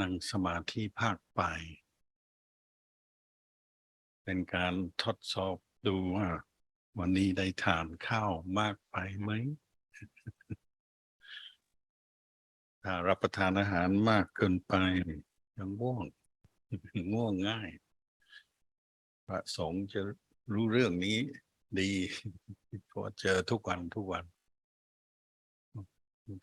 นั่งสมาธิภาคไป เป็นการทดสอบดูว่า วันนี้ได้ทานข้าวมากไปไหมถ้ารับประทานอาหารมากเกินไปยังง่วงง่วงง่าย พระสงฆ์จะรู้เรื่องนี้ดีเพราะเจอทุกวันทุกวัน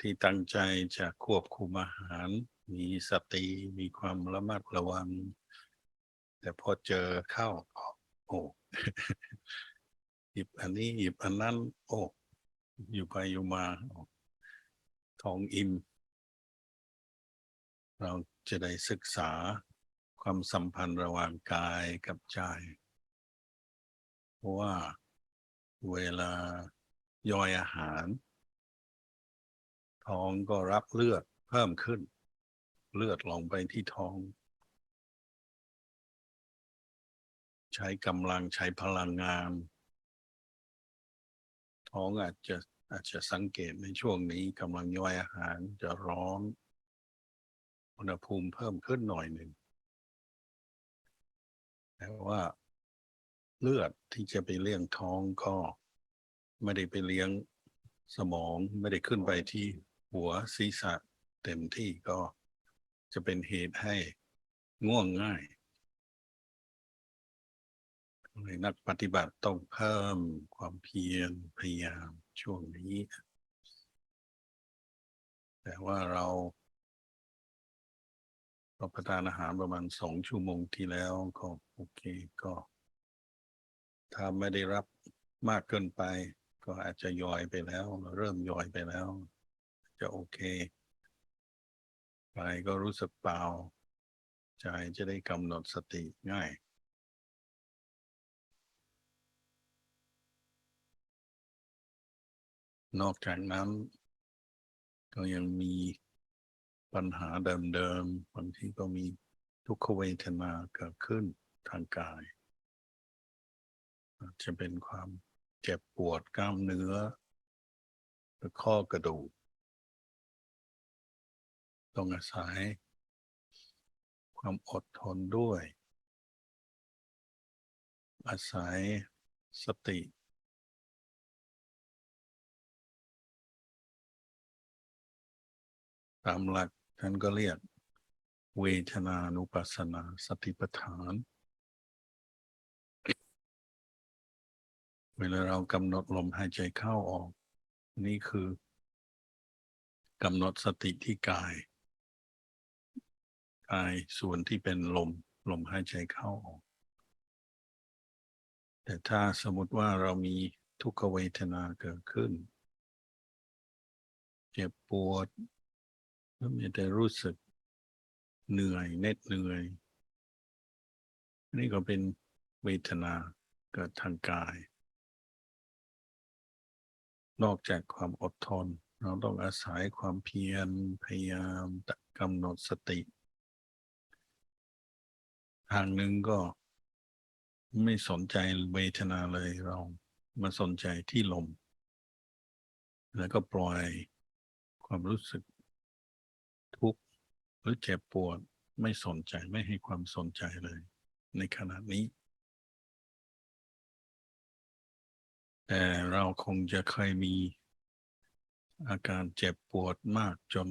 ที่ตั้งใจจะควบคุมอาหาร มีสติมีความระมัดระวัง แต่พอเจอเข้าก็โอ้หยิบอันนี้หยิบอันนั้น โอ้อยู่ไปอยู่มาท้องอิ่มเราจะได้ศึกษาความสัมพันธ์ระหว่างกายกับใจเพราะว่าเวลาย่อยอาหาร ท้องก็รับเลือดเพิ่มขึ้น เลือดลงไปที่ท้อง ใช้กำลังใช้พลังงาน ท้องอาจจะอาจจะสังเกตในช่วงนี้กำลังย่อยอาหารจะร้อน อุณหภูมิเพิ่มขึ้นหน่อยหนึ่งแต่ว่าเลือดที่จะไปเลี้ยงท้องก็ไม่ได้ไปเลี้ยงสมองไม่ได้ขึ้นไปที่หัวศีรษะเต็มที่ก็ จะเป็นเหตุให้ง่วงง่ายนักปฏิบัติต้องเพิ่มความเพียรพยายามช่วงนี้ แต่ว่าเรารับประทานอาหารประมาณสองชั่วโมงที่แล้วก็โอเคก็ถ้าไม่ได้รับมากเกินไป ก็อาจจะย่อยไปแล้ว เริ่มย่อยไปแล้ว จะโอเค กายก็รู้สึกเปล่า ใจจะได้กำหนดสติง่าย นอกจากนั้น ก็ยังมีปัญหาเดิมๆบางทีก็มีทุกขเวทนาเกิดขึ้นทางกายจจะเป็นความเจ็บปวดกล้ามเนื้อหรือข้อกระดูก ต้องอาศัย ความอดทนด้วย อาศัยสติ ตามหลักท่านก็เรียก เวทนานุปัสสนาสติปัฏฐาน เวลาเรากำหนดลมหายใจเข้าออก นี่คือกำหนดสติที่กายายส่วนที่เป็นลมลมหายใจเข้าออก แต่ถ้าสมมติว่าเรามีทุกขเวทนาเกิดขึ้น เจ็บปวดก็มีแต่รู้สึกเหนื่อยเน็ดเหนื่อย นี่ก็เป็นเวทนาเกิดทางกาย นอกจากความอดทน เราต้องอาศัยความเพียรพยายามกำหนดสติ ทางหนึ่งก็ไม่สนใจเวทนาเลยเรามาสนใจที่ลม แล้วก็ปล่อยความรู้สึก ทุกข์หรือเจ็บปวดไม่สนใจไม่ให้ความสนใจเลย ในขณะนี้ แต่เราคงจะเคยมีอาการเจ็บปวดมากจน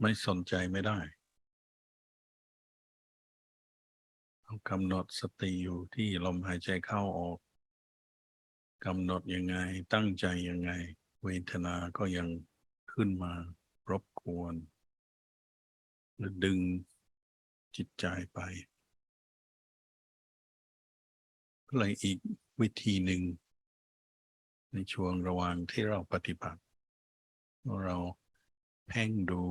ไม่สนใจไม่ได้ กำหนดสติอยู่ที่ลมหายใจเข้าออกกำหนดยังไงตั้งใจยังไง เวทนาก็ยังขึ้นมารบกวนหรือดึงจิตใจไปก็เลยอีกวิธีหนึ่ง ในช่วงระหว่างที่เราปฏิบัติ เราเพ่งดู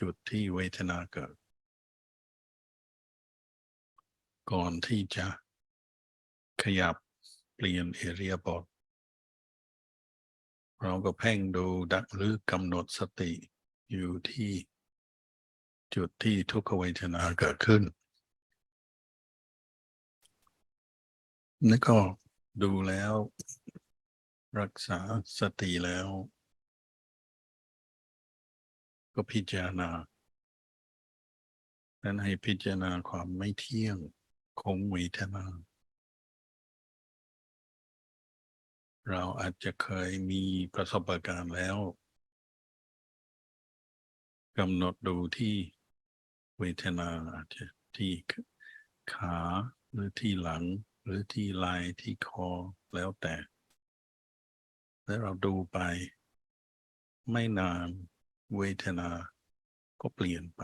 จุดที่เวทนาเกิด ก่อนที่จะขยับเปลี่ยนเอเรียบอดเราก็เพ่งดูดักหรือกำหนดสติอยู่ที่จุดที่ทุกขเวทนาเกิดขึ้นนี่ก็ดูแล้ว รักษาสติแล้ว ก็พิจารณา นั้นให้พิจารณาความไม่เที่ยง ของเวทนาเราอาจจะเคยมีประสบการณ์แล้วกำหนดดูที่เวทนาอาจจะที่ขาหรือที่หลัง หรือที่ไหล่ที่คอแล้วแต่ แล้วเราดูไป ไม่นานเวทนาก็เปลี่ยนไป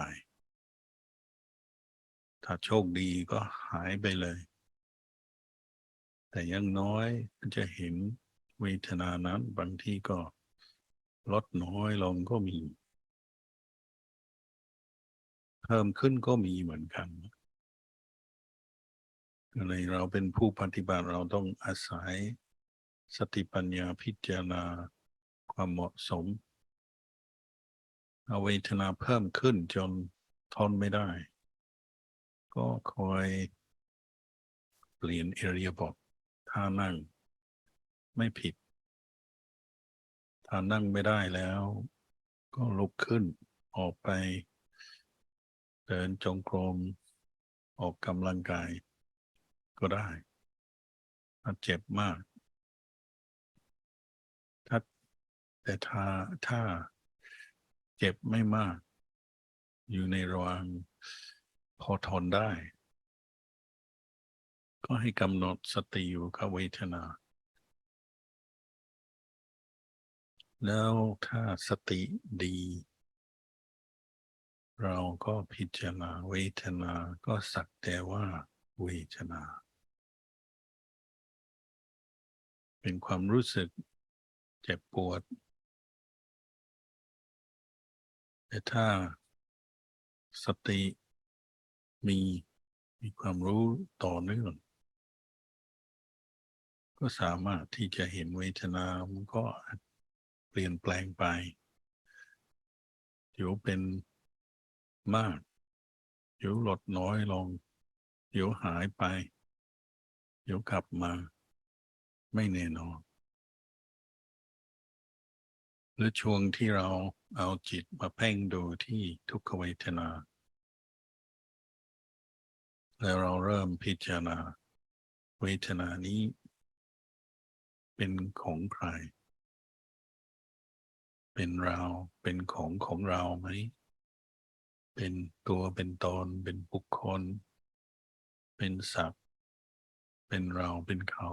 ถ้าโชคดีก็หายไปเลย แต่ยังน้อยก็จะเห็นเวทนานั้นบางที่ก็ลดน้อยลงก็มี เพิ่มขึ้นก็มีเหมือนกันก็เลยเราเป็นผู้ปฏิบัติเราต้องอาศัยสติปัญญาพิจารณาความเหมาะสมเอาเวทนาเพิ่มขึ้นจนทนไม่ได้ ก็คอยเปลี่ยนเอเรียบทท่านั่ง ไม่ผิด ถ้านั่งไม่ได้แล้ว ก็ลุกขึ้นออกไป เดินจงกรมออกกำลังกาย ก็ได้ถ้าเจ็บมากถ้าแต่ถ้าถ้าเจ็บไม่มาก อยู่ในระหว่าง พอทนได้ ก็ให้กำหนดสติอยู่กับเวทนา แล้วถ้าสติดี เราก็พิจารณาเวทนาก็สักแต่ว่าเวทนา เป็นความรู้สึกเจ็บปวด แต่ถ้าสติ มีมีความรู้ต่อเนื่อง ก็สามารถที่จะเห็นเวทนา มันก็เปลี่ยนแปลงไปเดี๋ยวเป็นมาก เดี๋ยวลดน้อยลง เดี๋ยวหายไป เดี๋ยวกลับมา ไม่แน่นอนหรือช่วงที่เราเอาจิตมาเพ่งดูที่ทุกขเวทนา แล้วเราเริ่มพิจารณา เวทนานี้ เป็นของใคร เป็นเราเป็นของของเราไหม เป็นตัวเป็นตน เป็นบุคคล เป็นสัตว์ เป็นเราเป็นเขา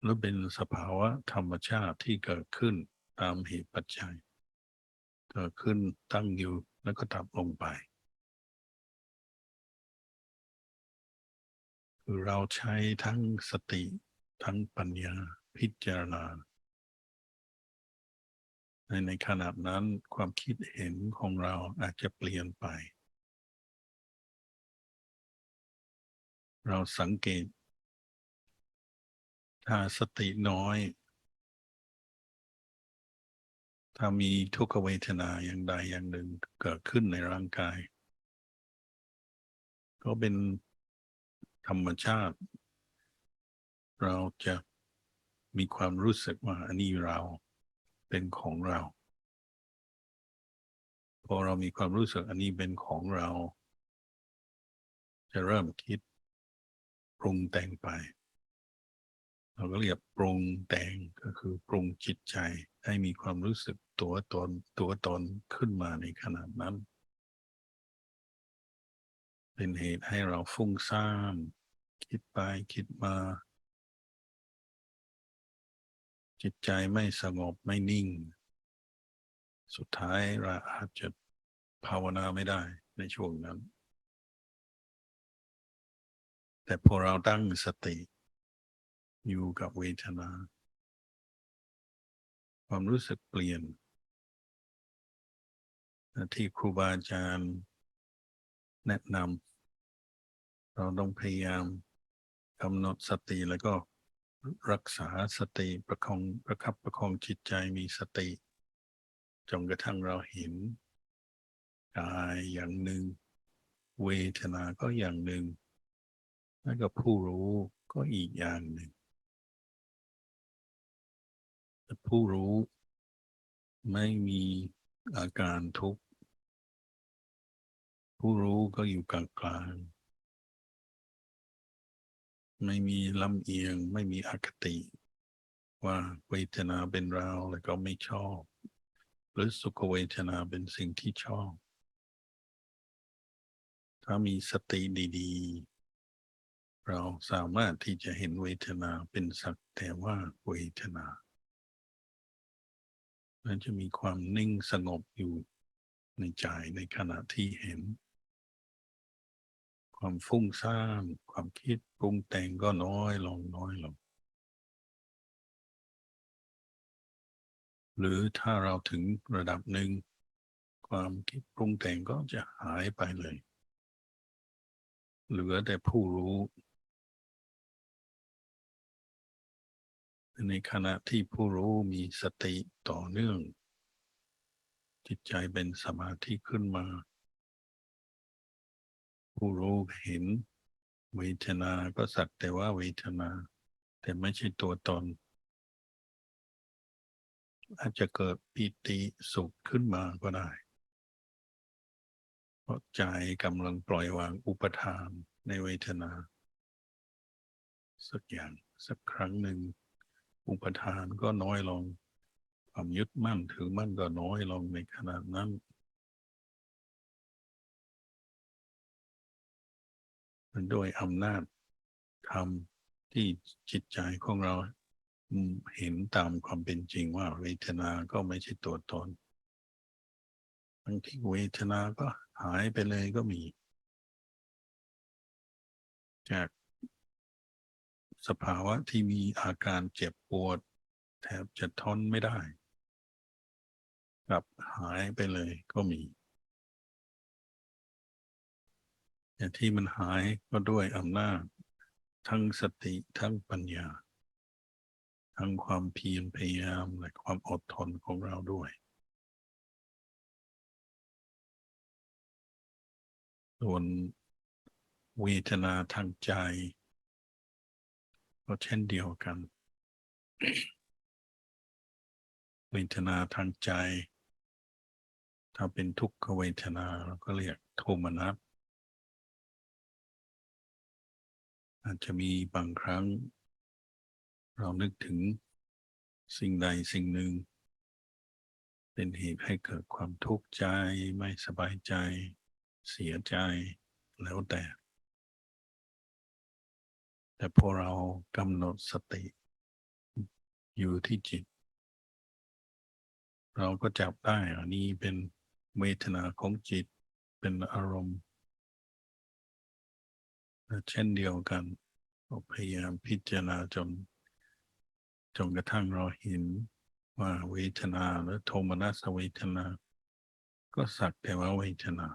หรือเป็นสภาวะธรรมชาติที่เกิดขึ้นตามเหตุปัจจัย เกิดขึ้นตั้งอยู่แล้วก็ดับลงไป เราใช้ทั้งสติทั้งปัญญาพิจารณา ในในขณะนั้นความคิดเห็นของเราอาจจะเปลี่ยนไป เราสังเกต ถ้าสติน้อย ถ้ามีทุกขเวทนาอย่างใดอย่างหนึ่งเกิดขึ้นในร่างกาย ก็เป็น ธรรมชาติ เราจะมีความรู้สึกว่าอันนี้เราเป็นของเรา พอเรามีความรู้สึกอันนี้เป็นของเรา จะเริ่มคิดปรุงแต่งไป เราก็เรียกปรุงแต่งก็คือปรุงจิตใจให้มีความรู้สึกตัวตนตัวตนขึ้นมาในขณะนั้น เป็นเหตุให้เราฟุ้งซ่าน คิดไปคิดมา จิตใจไม่สงบไม่นิ่ง สุดท้ายเราอาจจะภาวนาไม่ได้ในช่วงนั้น แต่พอเราตั้งสติ อยู่กับเวทนา ความรู้สึกเปลี่ยน ที่ครูบาอาจารย์แนะนำเราต้องพยายาม กำหนดสติแล้วก็รักษาสติประคองประคับประคองจิตใจมีสติจนกระทั่งเราเห็นกายอย่างหนึ่ง เวทนาก็อย่างหนึ่ง แล้วก็ผู้รู้ก็อีกอย่างหนึ่งแต่ผู้รู้ไม่มีอาการทุกข์ผู้รู้ก็อยู่กลางกลางๆ ไม่มีลำเอียง ไม่มีอคติ ว่าเวทนาเป็นเราแล้วก็ไม่ชอบ หรือสุขเวทนาเป็นสิ่งที่ชอบ ถ้ามีสติดีๆ เราสามารถที่จะเห็นเวทนาเป็นสักแต่ว่าเวทนาและจะมีความนิ่งสงบอยู่ในใจในขณะที่เห็น ความฟุ้งซ่านความคิดปรุงแต่งก็น้อยลงน้อยลง หรือถ้าเราถึงระดับหนึ่ง ความคิดปรุงแต่งก็จะหายไปเลย เหลือแต่ผู้รู้ ในขณะที่ผู้รู้มีสติต่อเนื่อง จิตใจเป็นสมาธิขึ้นมา ผู้รู้เห็นเวทนาก็สักแต่ว่าเวทนา แต่ไม่ใช่ตัวตน อาจจะเกิดปิติสุขขึ้นมาก็ได้ เพราะใจกำลังปล่อยวางอุปทานในเวทนา สักอย่างสักครั้งหนึ่ง อุปทานก็น้อยลง ความยึดมั่นถือมั่นก็น้อยลงในขณะนั้น โดยอำนาจธรรมที่จิตใจของเราเห็นตามความเป็นจริงว่าเวทนาก็ไม่ใช่ตัวตนบางทีเวทนาก็หายไปเลยก็มี จากสภาวะที่มีอาการเจ็บปวด แทบจะทนไม่ได้ กลับหายไปเลยก็มี แต่างที่มันหายก็ด้วยอำนาจ ทั้งสติทั้งปัญญา ทั้งความเพียรพยายามและความอดทนของเราด้วย ส่วนเวทนาทางใจ ก็เช่นเดียวกัน เวทนาทางใจ ถ้าเป็นทุกขเวทนาเราก็เรียกโทมนัส อาจจะมีบางครั้ง เรานึกถึงสิ่งใดสิ่งหนึ่ง เป็นเหตุให้เกิดความทุกข์ใจไม่สบายใจ เสียใจแล้วแต่ แต่พอเรากำหนดสติ อยู่ที่จิต เราก็จับได้อันนี้เป็นเวทนาของจิตเป็นอารมณ์ เช่นเดียวกันพยายามพิจารณาจนจนกระทั่งเราเห็นว่าเวทนาหรือโทมนัสเวทนา ก็สักแต่ว่าเวทนา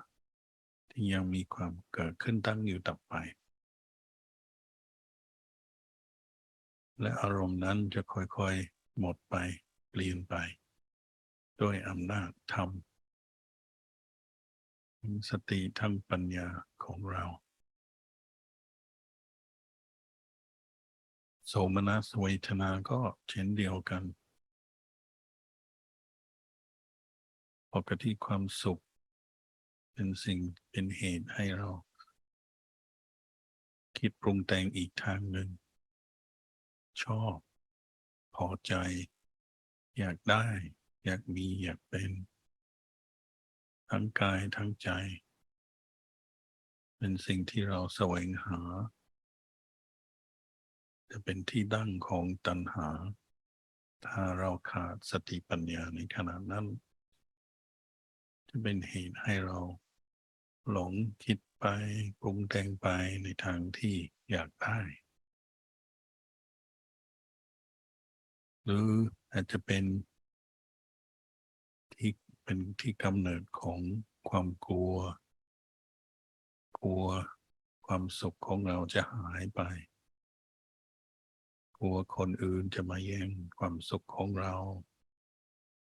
ที่ยังมีความเกิดขึ้นตั้งอยู่ดับไป และอารมณ์นั้นจะค่อยๆหมดไปเปลี่ยนไป ด้วยอำนาจธรรมสติทั้งปัญญาของเรา สมนัสเวทนาก็เช่นเดียวกัน ปกติความสุข เป็นสิ่งเป็นเหตุให้เรา คิดปรุงแต่งอีกทางหนึ่ง ชอบ พอใจ อยากได้ อยากมีอยากเป็น ทั้งกายทั้งใจ เป็นสิ่งที่เราแสวงหา จะเป็นที่ดั้งของตัณหา ถ้าเราขาดสติปัญญาในขณะนั้น จะเป็นเหตุให้เราหลงคิดไปปรุงแต่งไปในทางที่อยากได้ หรืออาจจะเป็นที่เป็นที่กำเนิดของความกลัว กลัวความสุขของเราจะหายไป ลัวคนอื่นจะมาแย่งความสุขของเรา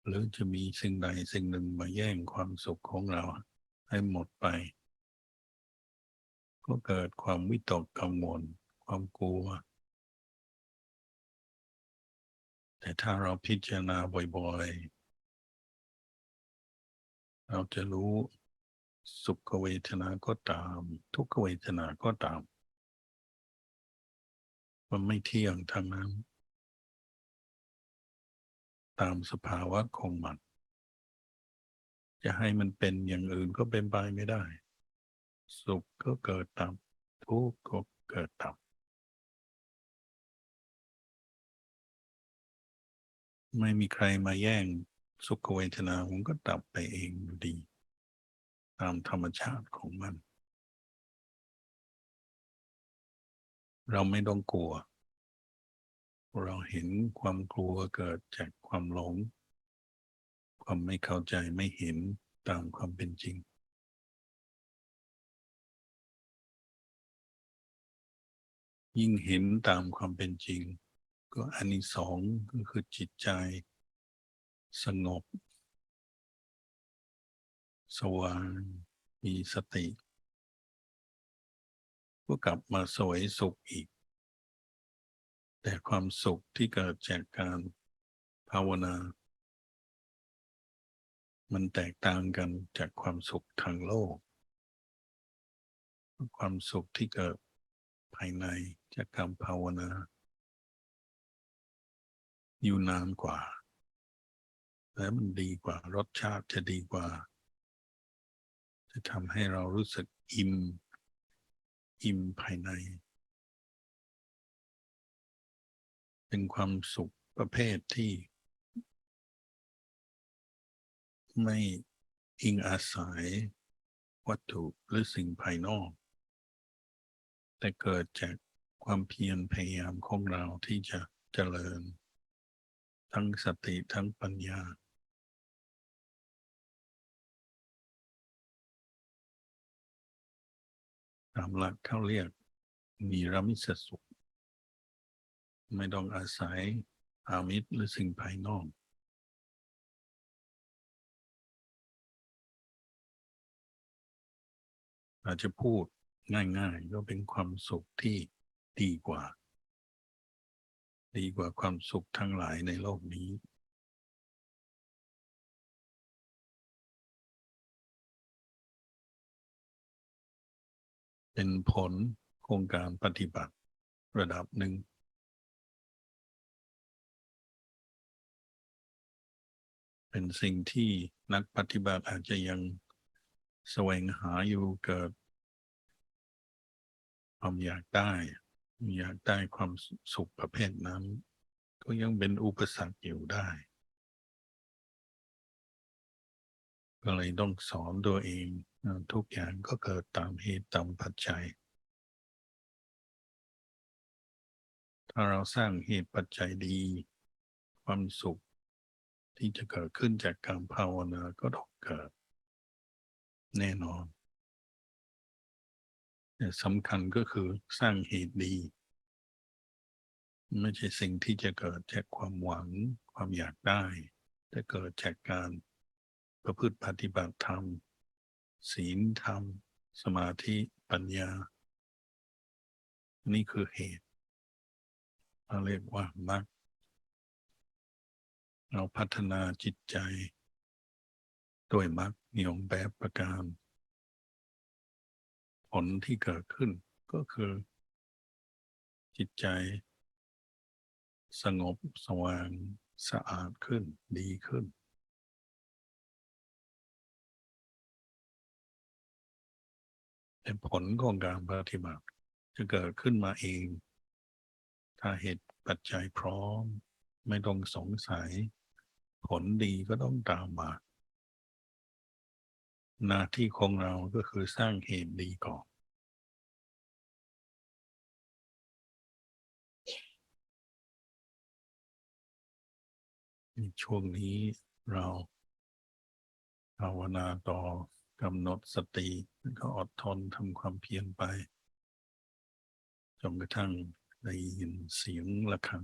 หรือจะมีสิ่งใดสิ่งหนึ่งมาแย่งความสุขของเราให้หมดไป ก็เกิดความวิตกกังวลความกลัว แต่ถ้าเราพิจารณาบ่อยๆ เราจะรู้สุขเวทนาก็ตาม ทุกขเวทนาก็ตาม มันไม่เที่ยงทางนั้น ตามสภาวะของมัน จะให้มันเป็นอย่างอื่นก็เป็นไปไม่ได้ สุขก็เกิดตามทุกข์ก็เกิดตามไม่มีใครมาแย่งสุขเวทนาผมก็ดับไปเองดูดีตามธรรมชาติของมัน เราไม่ต้องกลัว เราเห็นความกลัวเกิดจากความหลง ความไม่เข้าใจไม่เห็นตามความเป็นจริง ยิ่งเห็นตามความเป็นจริง ก็อันนี้สองก็คือจิตใจ สงบ สว่างมีสติ ก็กลับมาสวยสุขอีก แต่ความสุขที่เกิดจากการภาวนา มันแตกต่างกันจากความสุขทางโลก ความสุขที่เกิดภายในจากการภาวนา อยู่นานกว่า และมันดีกว่ารสชาติจะดีกว่า จะทำให้เรารู้สึกอิ่ม อิ่มภายใน เป็นความสุขประเภทที่ ไม่อิงอาศัยวัตถุหรือสิ่งภายนอก แต่เกิดจากความเพียรพยายามของเราที่จะเจริญ ทั้งสติทั้งปัญญา ตามหลักเขาเรียกมีรมิสสุข ไม่ต้องอาศัยอามิตรหรือสิ่งภายนอกอาจจะพูดง่ายๆก็เป็นความสุขที่ดีกว่า ดีกว่าความสุขทั้งหลายในโลกนี้ เป็นผลโครงการปฏิบัติระดับหนึ่งเป็นสิ่งที่นักปฏิบัติอาจจะยังแสวงหาอยู่เกิด ความอยากได้ อยากได้ความสุขประเภทนั้น ก็ยังเป็นอุปสรรคอยู่ได้ ก็เลยต้องสอนตัวเอง ทุกอย่างก็เกิดตามเหตุตามปัจจัย ถ้าเราสร้างเหตุปัจจัยดี ความสุขที่จะเกิดขึ้นจากการภาวนาก็ต้องเกิด แน่นอน แต่สำคัญก็คือสร้างเหตุดี ไม่ใช่สิ่งที่จะเกิดจากความหวังความอยากได้ แต่เกิดจากการประพฤติปฏิบัติธรรม ศีลธรรม สมาธิปัญญา นี่คือเหตุเราเรียกว่ามรรคเราพัฒนาจิตใจด้วยมรรคนิยมแบบประการ ผลที่เกิดขึ้นก็คือ จิตใจ สงบสว่างสะอาดขึ้นดีขึ้น เป็นผลของการปฏิบัติจะเกิดขึ้นมาเอง ถ้าเหตุปัจจัยพร้อม ไม่ต้องสงสัย ผลดีก็ต้องตามมา หน้าที่ของเราก็คือสร้างเหตุดีก่อนในช่วงนี้เราภาวนาต่อ กำหนดสติแล้วก็อดทนทำความเพียรไปจนกระทั่งได้ยินเสียงะระฆัง